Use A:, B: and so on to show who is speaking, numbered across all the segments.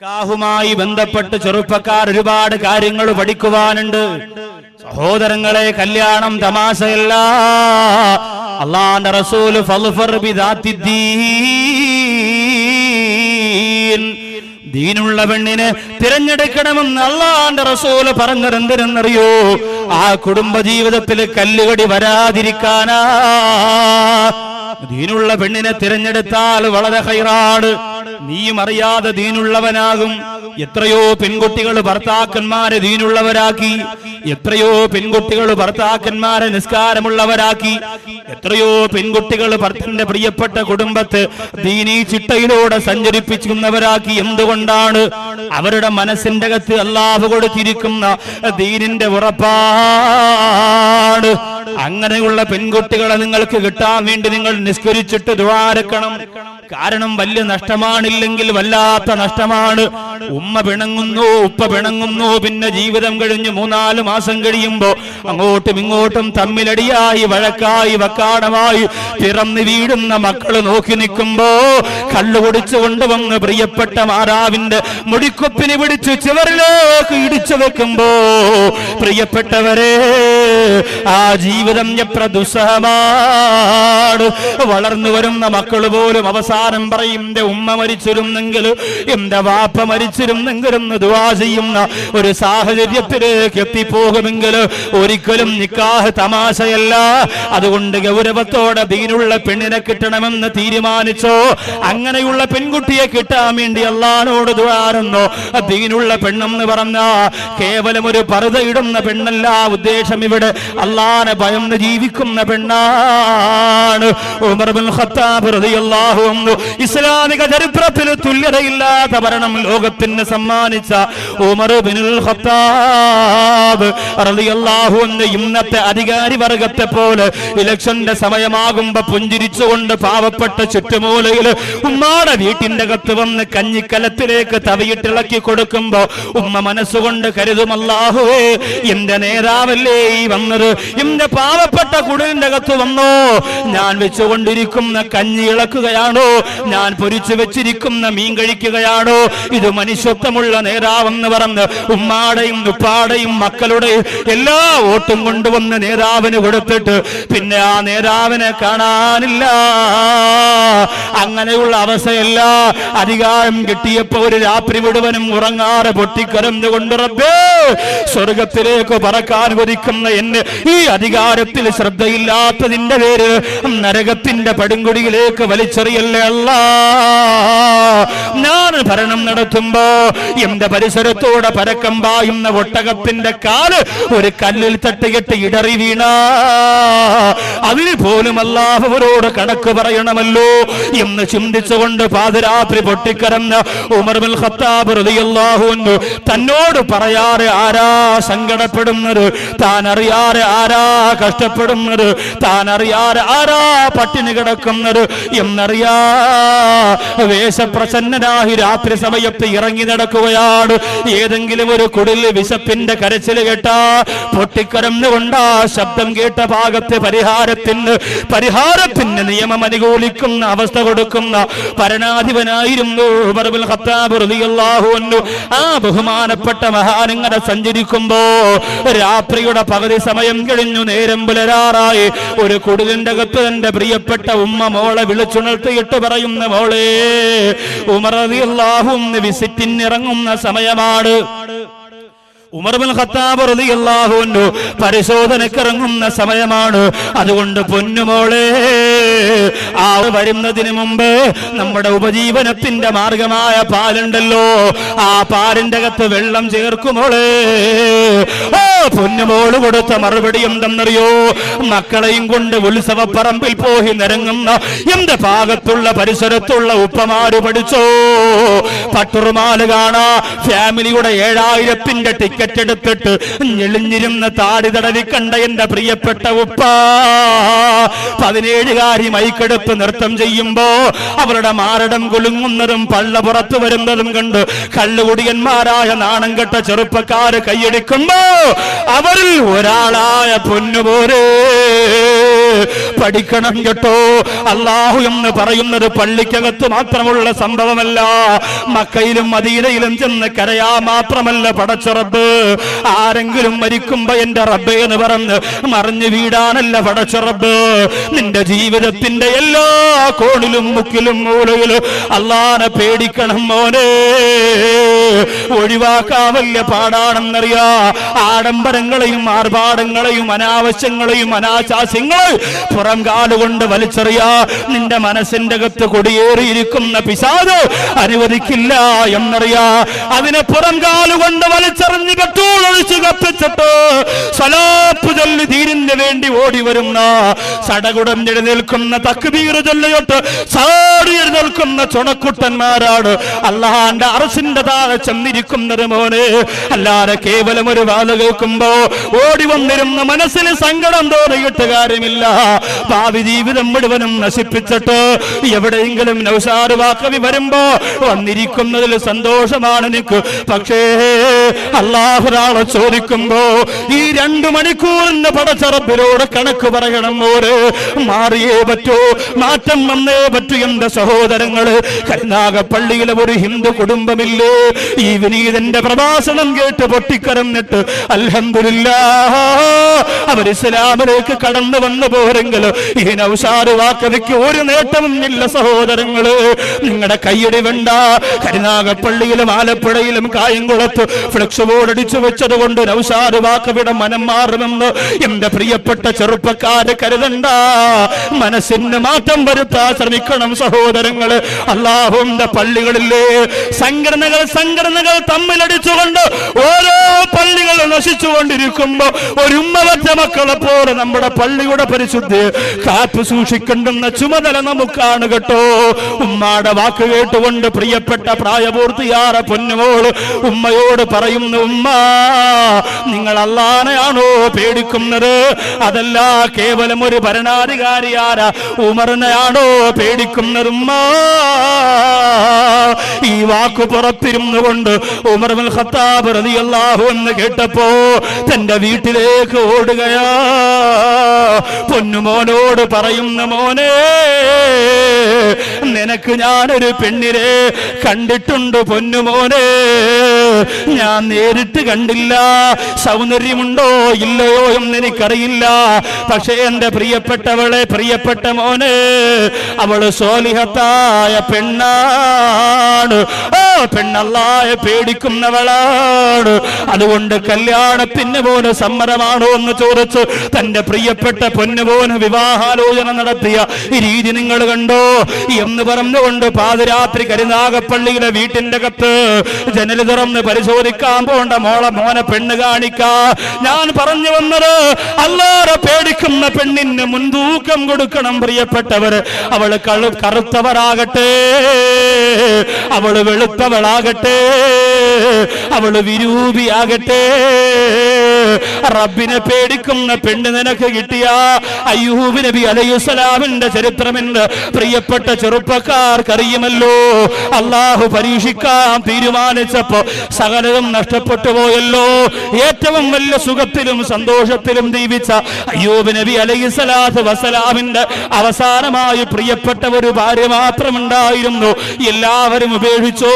A: നിക്കാഹുമായി ബന്ധപ്പെട്ട് ചെറുപ്പക്കാർ ഒരുപാട് കാര്യങ്ങൾ പഠിക്കുവാനുണ്ട്. സഹോദരങ്ങളെ കല്യാണം തമാശയല്ല. അള്ളാന്റെ റസൂൽ. ദീനുള്ള പെണ്ണിനെ തിരഞ്ഞെടുക്കണമെന്ന് അള്ളാന്റെ റസൂൽ പറഞ്ഞതെന്തിനെന്നറിയോ ആ കുടുംബ ജീവിതത്തിൽ കല്ലുകടി വരാതിരിക്കാനാ. ദീനുള്ള പെണ്ണിനെ തിരഞ്ഞെടുത്താൽ വളരെ ഹൈറാണ്. നീയും അറിയാതെ ദീനുള്ളവനാകും. എത്രയോ പെൺകുട്ടികൾ ഭർത്താക്കന്മാരെ ദീനുള്ളവരാക്കി. എത്രയോ പെൺകുട്ടികൾ ഭർത്താക്കന്മാരെ നിസ്കാരമുള്ളവരാക്കി. എത്രയോ പെൺകുട്ടികൾ ഭർത്തന്റെ പ്രിയപ്പെട്ട കുടുംബത്തെ ദീനീ ചിട്ടയിലൂടെ സഞ്ചരിപ്പിക്കുന്നവരാക്കി എന്തുകൊണ്ടാണ്? അവരുടെ മനസ്സിന്റെ അകത്ത് അല്ലാഹു കൊടുത്തിരിക്കുന്ന ദീനിന്റെ ഉറപ്പാണ് അങ്ങനെയുള്ള പെൺകുട്ടികളെ നിങ്ങൾക്ക് കിട്ടാൻ വേണ്ടി നിങ്ങൾ നിസ്കരിച്ചിട്ട് ദ്വാരക്കണം കാരണം വലിയ നഷ്ടമാണില്ലെങ്കിൽ വല്ലാത്ത നഷ്ടമാണ്. ഉമ്മ പിണങ്ങുന്നു ഉപ്പ പിണങ്ങുന്നു. പിന്നെ ജീവിതം കഴിഞ്ഞ് മൂന്നാൽ മാസം കഴിയുമ്പോ അങ്ങോട്ടും ഇങ്ങോട്ടും തമ്മിലടിയായി വഴക്കായി വക്കാടമായി പിറന്ന് വീഴുന്ന മക്കൾ നോക്കി നിൽക്കുമ്പോ കള്ളു കുടിച്ചു കൊണ്ടുവന്ന് പ്രിയപ്പെട്ട മാതാവിന്റെ മുടിക്കൊപ്പിന് പിടിച്ച് ചിവറിലേക്ക് ഇടിച്ചു വെക്കുമ്പോ പ്രിയപ്പെട്ടവരെ ആ ജീവിതം എത്ര ദുസ്സഹമാണ് വളർന്നു വരുന്ന മക്കൾ പോലും അവസാനം പറയും എന്റെ ഉമ്മ മരിച്ചിരുന്നെങ്കിൽ എന്റെ വാപ്പ മരിച്ചിരുന്നെങ്കിൽ ദുവാ ചെയ്യുന്ന ഒരു സാഹചര്യത്തിലേക്ക് എത്തിപ്പോകുമെങ്കിൽ ഒരിക്കലും നിക്കാഹ് തമാശയല്ല. അതുകൊണ്ട് ഗൗരവത്തോടെ ദീനുള്ള പെണ്ണിനെ കിട്ടണമെന്ന് തീരുമാനിച്ചോ? അങ്ങനെയുള്ള പെൺകുട്ടിയെ കിട്ടാൻ വേണ്ടി അള്ളഹാനോട് ദുവാറുന്നോ ദീനുള്ള പെണ്ണെന്ന് പറഞ്ഞ കേവലം ഒരു പറുത ഇടുന്ന പെണ്ണല്ല. ഉദ്ദേശം ഇവിടെ അള്ളാനെ ഭയന്ന് ജീവിക്കുന്ന പെണ്ണാണ് ഇസ്ലാമിക ചരിത്രത്തിൽ തുല്യതയില്ലാത്ത ഭരണം ലോകത്തിന് സമ്മാനിച്ച ഉമർ ഖത്താബ് ഇന്നത്തെ അധികാരി വർഗത്തെ പോലെ ഇലക്ഷന്റെ സമയമാകുമ്പോ പുഞ്ചിരിച്ചുകൊണ്ട് പാവപ്പെട്ട ചുറ്റുമൂലയിൽ ഉമ്മാടെ വീട്ടിന്റെ അകത്ത് വന്ന് കഞ്ഞിക്കലത്തിലേക്ക് തവിയിട്ടിളക്കി കൊടുക്കുമ്പോ ഉമ്മ മനസ്സുകൊണ്ട് കരുതുമല്ലാഹുവേ എന്റെ നേതാവല്ലേ ഈ വന്നത് എന്റെ പാവപ്പെട്ട കുടിലിന്റെ അകത്ത് വന്നോ? ഞാൻ വെച്ചുകൊണ്ടിരിക്കുന്ന കഞ്ഞി ഇളക്കുകയാണോ? ഞാൻ പൊരിച്ചു വെച്ചിരിക്കുന്ന മീൻ കഴിക്കുകയാണോ? ഇത് മനുഷ്യത്വമുള്ള നേതാവെന്ന് പറഞ്ഞ് ഉമ്മാടെയും ഉപ്പാടെയും മക്കളുടെയും എല്ലാ വോട്ടും കൊണ്ടുവന്ന് നേതാവിന് കൊടുത്തിട്ട് പിന്നെ ആ നേതാവിനെ കാണാനില്ല. അങ്ങനെയുള്ള അവസ്ഥയല്ല. അധികാരം കിട്ടിയപ്പോ ഒരു രാത്രി മുഴുവനും ഉറങ്ങാറെ പൊട്ടിക്കരഞ്ഞുകൊണ്ട് റബ്ബേ സ്വർഗത്തിലേക്ക് പറക്കാൻ കൊതിക്കുന്ന എന്നെ ഈ അധികാരത്തിൽ ശ്രദ്ധയില്ലാത്തതിന്റെ പേര് നരകത്തിന്റെ പടുങ്കുടിയിലേക്ക് വലിച്ചെറിയല്ലേ അല്ല? ഭരണം നടത്തുമ്പോ എന്റെ പരിസരത്തോടെ പരക്കം പായുന്ന ഒട്ടകത്തിന്റെ കാൽ ഒരു കല്ലിൽ തട്ടിയിട്ട് ഇടറി വീണ. അതിന് പോലും അല്ലാഹവരോട് കണക്ക് പറയണമല്ലോ എന്ന് ചിന്തിച്ചുകൊണ്ട് പാതിരാത്രി പൊട്ടിക്കരന്ന് ഉമർ ബിൻ ഖത്താബ് റളിയല്ലാഹു അൻഹു തന്നോട് പറയാറ് ആരാ സങ്കടപ്പെടുന്നത്? താൻ അറിയാറ് ആരാ കഷ്ടപ്പെടുന്നത്? താൻ അറിയാറ് ആരാ പട്ടിണി കിടക്കുന്നത്? എന്നറിയാ. വേഷപ്രസന്നനായി രാത്രി സമയത്ത് ഇറങ്ങി നടക്കുകയാണ്. ഏതെങ്കിലും ഒരു കുടിൽ വിശപ്പിന്റെ കരച്ചിൽ കേട്ടാ പൊട്ടിക്കരന്നുകൊണ്ടാ ശബ്ദം കേട്ട ഭാഗത്തെ പരിഹാരത്തിന് പരിഹാരത്തിന് നിയമം അനുകൂലിക്കുന്ന അവസ്ഥ കൊടുക്കുന്ന അൻഹു. ആ ബഹുമാനപ്പെട്ട മഹാനിങ്ങനെ സഞ്ചരിക്കുമ്പോ രാത്രിയുടെ പകുതി സമയം കഴിഞ്ഞു നേരം പുലരാറായി. ഒരു കുടിലിന്റെ അകത്ത് തന്റെ പ്രിയപ്പെട്ട ഉമ്മ മോളെ വിളിച്ചുണർത്തിയിട്ട് പറയുന്ന മോളെ ഉമർ റളിയല്ലാഹു അൻഹു വിസിറ്റിന് ഇറങ്ങുന്ന സമയമാണ്. ഉമർ ബിൻ ഖത്താബ് റളിയല്ലാഹു പരിശോധനക്കിറങ്ങുന്ന സമയമാണ്. അതുകൊണ്ട് പൊന്നുമോളെ ആ വരുന്നതിന് മുമ്പ് നമ്മുടെ ഉപജീവനത്തിന്റെ മാർഗമായ പാലുണ്ടല്ലോ. ആ പാലിന്റെ അകത്ത് വെള്ളം ചേർക്കുമോളെ ഓ പൊന്നുമോൾ കൊടുത്ത മറുപടി എന്തെന്നറിയോ മക്കളെയും കൊണ്ട് ഉത്സവപ്പറമ്പിൽ പോയി നിരങ്ങുന്ന എന്റെ ഭാഗത്തുള്ള പരിസരത്തുള്ള ഉപ്പമാര് പഠിച്ചോ? പട്ടുറുമാൽ കാണാ ഫാമിലിയുടെ ഏഴായിരത്തിന്റെ ടിക്കറ്റ് എടുത്തിട്ട് ഞെളിഞ്ഞിരുന്ന താടി തടവി കണ്ട എന്റെ പ്രിയപ്പെട്ട ഉപ്പ. പതിനേഴുകാരി മൈക്കെടുത്ത് നൃത്തം ചെയ്യുമ്പോ അവരുടെ മാരടം കുലുങ്ങുന്നതും പള്ള പുറത്തു വരുന്നതും കണ്ട് കള്ളുകുടിയന്മാരായ നാണം കെട്ട ചെറുപ്പക്കാര് കൈയടിക്കുമ്പോ അവരിൽ ഒരാളായ പൊന്നുപോരേ പഠിക്കണം കേട്ടോ. അള്ളാഹു എന്ന് പറയുന്നത് പള്ളിക്കകത്ത് മാത്രമുള്ള സംഭവമല്ല. മക്കയിലും മദീനയിലും ചെന്ന് കരയാ മാത്രമല്ല പടച്ചുറബ് ആരെങ്കിലും മരിക്കുമ്പോ എന്റെ റബ്ബ് എന്ന് പറഞ്ഞ് മറിഞ്ഞു വീടാനല്ല പടച്ചുറബ് നിന്റെ ജീവിതത്തിന്റെ എല്ലാ കോണിലും മുക്കിലും മൂലയിലും അള്ളാനെ പേടിക്കണം മോനെ. ഒഴിവാക്കാൻ പാടാണെന്നറിയാ. ആഡംബരങ്ങളെയും ആർഭാടങ്ങളെയും അനാവശ്യങ്ങളെയും അനാശാസ്യങ്ങൾ പുറം കാലുകൊണ്ട് വലിച്ചെറിയാ നിന്റെ മനസ്സിന്റെ അകത്ത് കൊടിയേറിയിരിക്കുന്ന പിശാദ് അനുവദിക്കില്ല എന്നറിയാ. അതിനെ പുറം കാലുകൊണ്ട് വലിച്ചെറിഞ്ഞ് പെട്രോൾ ഒഴിച്ച് കത്തിച്ചിട്ട് സലാപ്പ് ചൊല്ലി തീരിന് വേണ്ടി ഓടി വരുന്ന സടകുടം എഴുന്നേൽക്കുന്ന തക്ബീർ ചൊല്ലിയിട്ട് സാടി എഴുന്നേൽക്കുന്ന ചുണക്കുട്ടന്മാരാണ് അള്ളാഹാന്റെ അറസിന്റെ താഴെ ചെന്നിരിക്കുന്നത് മോനെ. അല്ലാതെ കേവലം ഒരു വാത കേൾക്കുമ്പോ ഓടി വന്നിരുന്ന മനസ്സിന് സങ്കടം തോന്നിയിട്ട് കാര്യമില്ല. ഭാവി ജീവിതം മുഴുവനും നശിപ്പിച്ചിട്ട് എവിടെയെങ്കിലും നൗസാറ് വാക്കവി വരുമ്പോ വന്നിരിക്കുന്നതിൽ സന്തോഷമാണ് എനിക്ക്. പക്ഷേ അള്ളാഹുരാളെ ചോദിക്കുമ്പോ ഈ രണ്ടു മണിക്കൂറിന്റെ പടച്ചറപ്പിലൂടെ കണക്ക് പറയണം ഓര് മാറിയേ പറ്റൂ മാറ്റം വന്നേ പറ്റൂ എന്റെ സഹോദരങ്ങൾ. കരുനാഗപ്പള്ളിയിലെ ഒരു ഹിന്ദു കുടുംബമില്ലേ? ഈ വിനീതന്റെ പ്രഭാഷണം കേട്ട് പൊട്ടിക്കരന്നിട്ട് അൽഹംദുലില്ലാ അവർ ഇസ്ലാമിലേക്ക് കടന്നു വന്നു പോരെങ്കിലും? ഈ നൗഷാറ് വാക്കതയ്ക്ക് ഒരു നേട്ടവും ഇല്ല സഹോദരങ്ങൾ. നിങ്ങളുടെ കയ്യടി വേണ്ട. കരുനാഗപ്പള്ളിയിലും ആലപ്പുഴയിലും കായംകുളത്ത് ഫ്ലക്സ് ബോർഡ് അടിച്ചു വെച്ചത് കൊണ്ട് നൗഷാറ് വാക്കവിടെ മനം മാറുമെന്ന് എന്റെ പ്രിയപ്പെട്ട ചെറുപ്പക്കാര് കരുതണ്ട. മനസ്സിന് മാറ്റം വരുത്താൻ ശ്രമിക്കണം സഹോദരങ്ങൾ. അള്ളാഹുന്റെ പള്ളികളിലെ സംഘടനകൾ സംഘടനകൾ തമ്മിലടിച്ചുകൊണ്ട് ഓരോ പള്ളികൾ നശിച്ചുകൊണ്ടിരിക്കുമ്പോ ഒരു ഉമ്മവറ്റ മക്കളെ പോലെ നമ്മുടെ പള്ളിയുടെ പരിശുദ്ധി കാത്തു സൂക്ഷിക്കേണ്ടുന്ന ചുമതല നമുക്കാണ് കേട്ടോ. ഉമ്മാടെ വാക്ക് കേട്ടുകൊണ്ട് പ്രിയപ്പെട്ട പ്രായപൂർത്തിയാറ പൊന്നുമോൾ ഉമ്മയോട് പറയുന്നു ഉമ്മ നിങ്ങൾ അള്ളാനെയാണോ പേടിക്കുന്നത്? അതല്ല കേവലം ഒരു ഭരണാധികാരിയാര ഉമറിനെയാണോ പേടിക്കുന്നത് ഉമ്മ? ഈ വാക്ക് പുറത്തിരുന്നു കൊണ്ട് ഉമർ ഖത്താബ് റളിയല്ലാഹു എന്ന് കേട്ടപ്പോ തന്റെ വീട്ടിലേക്ക് ഓടുകയാ പൊന്നുമോനോട് പറയുന്ന മോനെ നിനക്ക് ഞാനൊരു പെണ്ണിനെ കണ്ടിട്ടുണ്ട് പൊന്നുമോനെ ഞാൻ നേരിട്ട് കണ്ടില്ല. സൗന്ദര്യമുണ്ടോ ഇല്ലയോ എന്ന് എനിക്കറിയില്ല. പക്ഷേ എന്റെ പ്രിയപ്പെട്ടവളെ പ്രിയപ്പെട്ട മോനെ അവൾ സോലിഹത്തായ പെണ്ണാണ്. ഓ പെണ്ണല്ലായ പേടിക്കുന്നവളാണ്. അതുകൊണ്ട് കല്യാണത്തിന് പോലെ സമ്മതമാണോ എന്ന് ചോദിച്ച് തന്റെ പ്രിയപ്പെട്ട പൊന്നുപോന് വിവാഹാലോചന നടത്തിയ ഈ രീതി നിങ്ങൾ കണ്ടോ? എന്ന് പറഞ്ഞുകൊണ്ട് പാതിരാത്രി കരുനാഗപ്പള്ളിയിലെ വീട്ടിന്റെ കത്ത് ജനൽ തുറന്ന് പരിശോധിക്കാൻ പോണ്ട മോളെ മോനെ പെണ്ണ് കാണിക്ക. ഞാൻ പറഞ്ഞു വന്നത് അല്ലാതെ പേടിക്കുന്ന പെണ്ണിന് മുൻതൂക്കം കൊടുക്കണം പ്രിയപ്പെട്ടവര് അവൾ കളു കറുത്തവരാകട്ടെ അവൾ വെളുത്തവളാകട്ടെ അവൾ വിരൂപിയാകട്ടെ. റബ്ബിനെ പേടിക്കുന്ന പെണ്ണ് നിനക്ക് കിട്ടിയ? അയ്യൂബ് നബി അലൈഹിസ്സലാമിന്റെ ചരിത്രമെന്ന് പ്രിയപ്പെട്ട ചെറുപ്പക്കാർക്കറിയുമല്ലോ. അള്ളാഹു പരീക്ഷിക്കാൻ തീരുമാനിച്ചപ്പോ സകലതും നഷ്ടപ്പെട്ടു പോയല്ലോ. ഏറ്റവും വലിയ സുഖത്തിലും സന്തോഷത്തിലും ജീവിച്ച അയ്യൂബ് നബി അലൈഹിസ്സലാത്ത് വസലാമിന്റെ അവസാനമായി പ്രിയപ്പെട്ട ഒരു ഭാര്യ മാത്രമുണ്ടായിരുന്നു. എല്ലാവരും ഉപേക്ഷിച്ചു?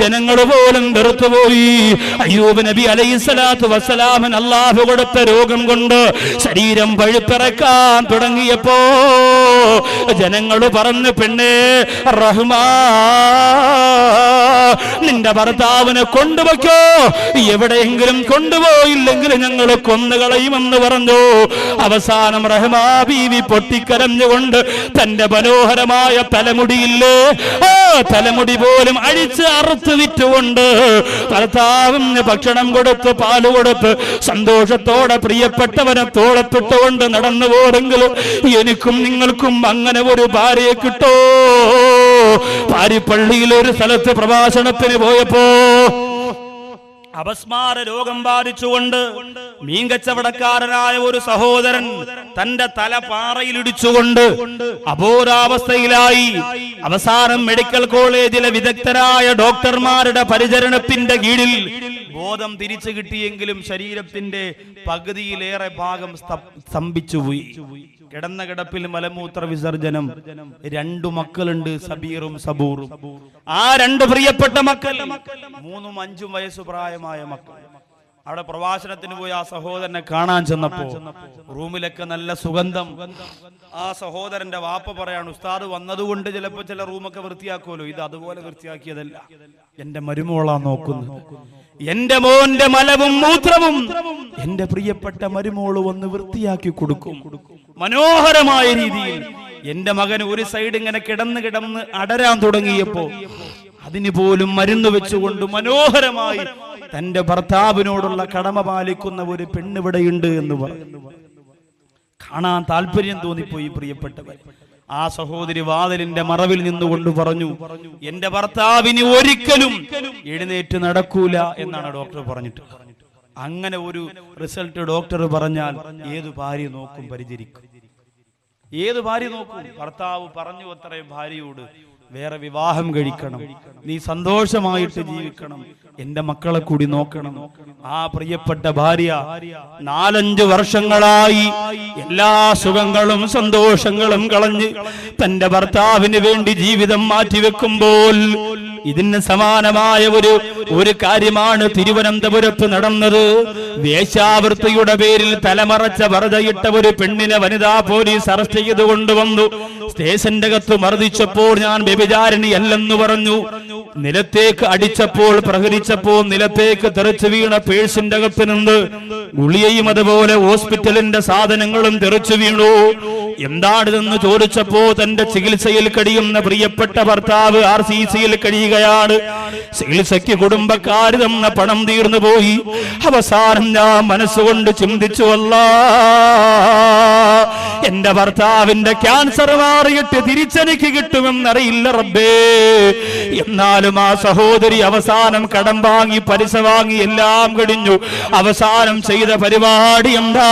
A: ജനങ്ങൾ പോലും വെറുത്തുപോയി. അയ്യൂബ് നബി അലൈഹിസ്സലാത്ത് വസലാമൻ അള്ളാഹു കൊടുത്ത രോഗം കൊണ്ട് ശരീരം പഴുപ്പിറക്കാൻ തുടങ്ങിയപ്പോ ജനങ്ങൾ പറഞ്ഞു പെണ്ണേ റഹ്മാ നിന്റെ ഭർത്താവിനെ കൊണ്ടുവയ്ക്കോ. എവിടെയെങ്കിലും കൊണ്ടുപോയില്ലെങ്കിൽ ഞങ്ങൾ കൊന്നുകളയുമെന്ന് പറഞ്ഞു. അവസാനം റഹ്മാ ബീവി പൊട്ടിക്കരഞ്ഞുകൊണ്ട് തന്റെ മനോഹരമായ തലമുടിയില്ലേ തലമുടി പോലും അഴിച്ച് അറുത്ത് വിറ്റുകൊണ്ട് ഭർത്താവിന് ഭക്ഷണം കൊടുത്ത് പാൽ കൊടുത്ത് സന്തോഷത്തോടെ പ്രിയപ്പെട്ടവനെ തോളത്തിട്ടുകൊണ്ട് നടന്നു പോരെങ്കിലും എനിക്കും നിങ്ങൾക്കും അങ്ങനെ ഒരു ഭാര്യയെ കിട്ടോ? പാരിപ്പള്ളിയിൽ ഒരു സ്ഥലത്ത് പ്രഭാഷണത്തിന് പോയപ്പോ അപസ്മാര രോഗം ബാധിച്ചുകൊണ്ട് മീങ്കച്ചവടക്കാരനായ ഒരു സഹോദരൻ തന്റെ തല പാറയിലിടിച്ചുകൊണ്ട് അപോരാവസ്ഥയിലായി അവസാനം മെഡിക്കൽ കോളേജിലെ വിദഗ്ധരായ ഡോക്ടർമാരുടെ പരിചരണത്തിന്റെ കീഴിൽ ബോധം തിരിച്ചു കിട്ടിയെങ്കിലും ശരീരത്തിന്റെ പകുതിയിലേറെ ഭാഗം സ്തംഭിച്ചു സ്തംഭിച്ചുപോയി കിടന്ന കിടപ്പിൽ മലമൂത്ര വിസർജനം. രണ്ടു മക്കളുണ്ട് സബീറും സബൂറും. ആ രണ്ട് പ്രിയപ്പെട്ട മക്കൾ മൂന്നും അഞ്ചും വയസ്സു പ്രായമായ മക്കൾ. അവിടെ പ്രവാസനത്തിന് പോയി ആ സഹോദരനെ കാണാൻ ചെന്നപ്പോ റൂമിലൊക്കെ നല്ല സുഗന്ധം. ആ സഹോദരന്റെ വാപ്പ പറയാണ് ഉസ്താദ് വന്നതുകൊണ്ട് ചിലപ്പോ ചില റൂമൊക്കെ വൃത്തിയാക്കുമല്ലോ. ഇത് അതുപോലെ വൃത്തിയാക്കിയതല്ല. എന്റെ മരുമോളാ നോക്കുന്നത്. എന്റെ മോന്റെ മലവും മൂത്രവും എന്റെ പ്രിയപ്പെട്ട മരുമോൾ വന്ന് വൃത്തിയാക്കി കൊടുക്കും. മനോഹരമായ രീതിയിൽ എന്റെ മകൻ ഒരു സൈഡ് ഇങ്ങനെ കിടന്ന് കിടന്ന് അടരാൻ തുടങ്ങിയപ്പോ അതിന് പോലും മരുന്ന് വെച്ചുകൊണ്ട് മനോഹരമായി തന്റെ ഭർത്താവിനോടുള്ള കടമ പാലിക്കുന്ന ഒരു പെണ്ണിവിടെയുണ്ട് എന്ന് പറഞ്ഞു കാണാൻ താല്പര്യം തോന്നിപ്പോയി പ്രിയപ്പെട്ടവർ. ആ സഹോദരി വാതിലിന്റെ മറവിൽ നിന്നുകൊണ്ട് പറഞ്ഞു എന്റെ ഭർത്താവിന് ഒരിക്കലും എഴുന്നേറ്റ് നടക്കൂല എന്നാണ് ഡോക്ടർ പറഞ്ഞിട്ട്. അങ്ങനെ ഒരു റിസൾട്ട് ഡോക്ടർ പറഞ്ഞാൽ ഏതു ഭാര്യ നോക്കും പരിചരിക്കും. ഏത് ഭാര്യ നോക്കും? ഭർത്താവ് പറഞ്ഞു അത്രയും ഭാര്യയോട് വേറെ വിവാഹം കഴിക്കണം. നീ സന്തോഷമായിട്ട് ജീവിക്കണം. എന്റെ മക്കളെ കൂടി നോക്കണം. ആ പ്രിയപ്പെട്ട ഭാര്യ നാലഞ്ച് വർഷങ്ങളായി എല്ലാ സുഖങ്ങളും സന്തോഷങ്ങളും കളഞ്ഞ് തന്റെ ഭർത്താവിന് വേണ്ടി ജീവിതം മാറ്റിവെക്കുമ്പോൾ ഇതിന് സമാനമായ ഒരു ഒരു കാര്യമാണ് തിരുവനന്തപുരത്ത് നടന്നത്. വേശ്യാവൃത്തിയുടെ പേരിൽ തലമറച്ച വറുതയിട്ട ഒരു പെണ്ണിനെ വനിതാ പോലീസ് അറസ്റ്റ് ചെയ്ത് കൊണ്ടുവന്നു സ്റ്റേഷന്റെ അകത്ത് മർദ്ദിച്ചപ്പോൾ ഞാൻ വ്യഭിചാരിണി അല്ലെന്ന് പറഞ്ഞു. നിലത്തേക്ക് അടിച്ചപ്പോൾ പ്രഹരിച്ചപ്പോൾ നിലത്തേക്ക് തെറിച്ചു വീണ പേഴ്സിന്റെ അകത്ത് നിന്ന് ഗുളിയയും അതുപോലെ ഹോസ്പിറ്റലിന്റെ സാധനങ്ങളും തെറിച്ചു വീണു. എന്താണിതെന്ന് ചോദിച്ചപ്പോ തന്റെ ചികിത്സയിൽ കഴിയുന്ന പ്രിയപ്പെട്ട ഭർത്താവ് ആർ സി സിയിൽ കഴിയുകയാണ്. ചികിത്സയ്ക്ക് കുടുംബക്കാർ തന്ന പണം തീർന്നു പോയി. അവസാനം ഞാൻ മനസ്സുകൊണ്ട് ചിന്തിച്ചു അല്ല എന്റെ ഭർത്താവിന്റെ ക്യാൻസർ മാറിയിട്ട് തിരിച്ചെനിക്ക് കിട്ടുമെന്നറിയില്ല റബ്ബേ. എന്നാലും ആ സഹോദരി അവസാനം കടം വാങ്ങി പരിസ വാങ്ങി എല്ലാം കഴിഞ്ഞു. അവസാനം ചെയ്ത പരിപാടി എന്താ?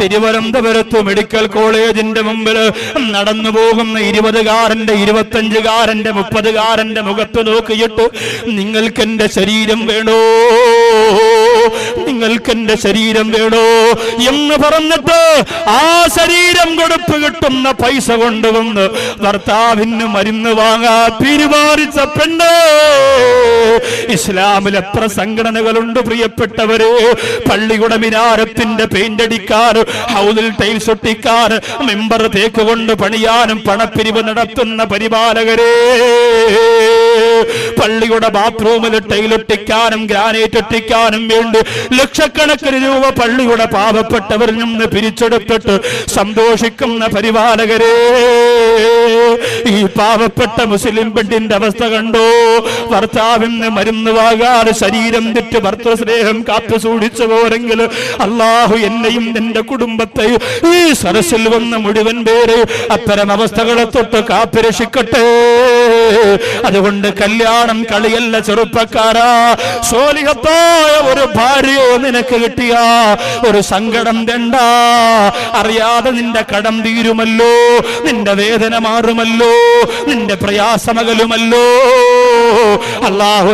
A: തിരുവനന്തപുരത്ത് മെഡിക്കൽ കോളേജിന്റെ മുമ്പിൽ നടന്നു പോകുന്ന ഇരുപതുകാരന്റെ ഇരുപത്തഞ്ചുകാരന്റെ മുപ്പതുകാരന്റെ മുഖത്ത് നോക്കിയിട്ട് നിങ്ങൾക്ക് എന്റെ ശരീരം വേണോ? നിങ്ങൾക്ക് എന്റെ ശരീരം വേണോ എന്ന് പറഞ്ഞിട്ട് ആ ശരീരം കൊടുപ്പ് കിട്ടുന്ന പൈസ കൊണ്ടുവന്ന് ഭർത്താവിന് മരുന്ന് വാങ്ങാ തീരുമാനിച്ച പെണ്ണ് ഇസ്ലാമിൽ എത്ര സംഘടനകളുണ്ട് പ്രിയപ്പെട്ടവര്? പള്ളിയുടെ മിനാരത്തിന്റെ പെയിന്റ് അടിക്കാൻ ഹൗസിൽ ടൈൽസ് ഒട്ടിക്കാൻ മെമ്പർ തേക്ക് കൊണ്ട് പണിയാനും പണപ്പിരിവ് നടത്തുന്ന പരിപാലകരെ. പള്ളിയുടെ ബാത്റൂമിൽ ടൈലൊട്ടിക്കാനും ഗ്രാനൈറ്റ് ഒട്ടിക്കാനും വേണ്ടി ലക്ഷക്കണക്കിന് രൂപ പള്ളിയുടെ പാവപ്പെട്ടവരിൽ നിന്ന് പിരിച്ചെടുത്തിട്ട് സന്തോഷിക്കുന്ന പരിപാലകരെ ഈ പാവപ്പെട്ട മുസ്ലിം പെണ്ണിന്റെ അവസ്ഥ കണ്ടോ? ഭർത്താവിന് മരുന്ന് വാകാതെ ശരീരം തെറ്റ് ഭർത്തൃ സ്നേഹം കാത്തു സൂക്ഷിച്ചു പോരെങ്കിൽ അള്ളാഹു എന്നെയും എന്റെ കുടുംബത്തെ ഈ സരസിൽ വന്ന മുഴുവൻ പേര് അത്തരം അവസ്ഥകളെ തൊട്ട് കാത്തുരക്ഷിക്കട്ടെ. അതുകൊണ്ട് കല്യാണം കളിയല്ല ചെറുപ്പക്കാരാ. സോലിഹത്തായ ഒരു ഭാര്യയോ നിനക്ക് കിട്ടിയ? ഒരു സങ്കടം തണ്ട അറിയാതെ നിന്റെ കടം തീരുമല്ലോ. നിന്റെ വേദന മാറുമല്ലോ. നിന്റെ പ്രയാസമകലുമല്ലോ. അള്ളാഹു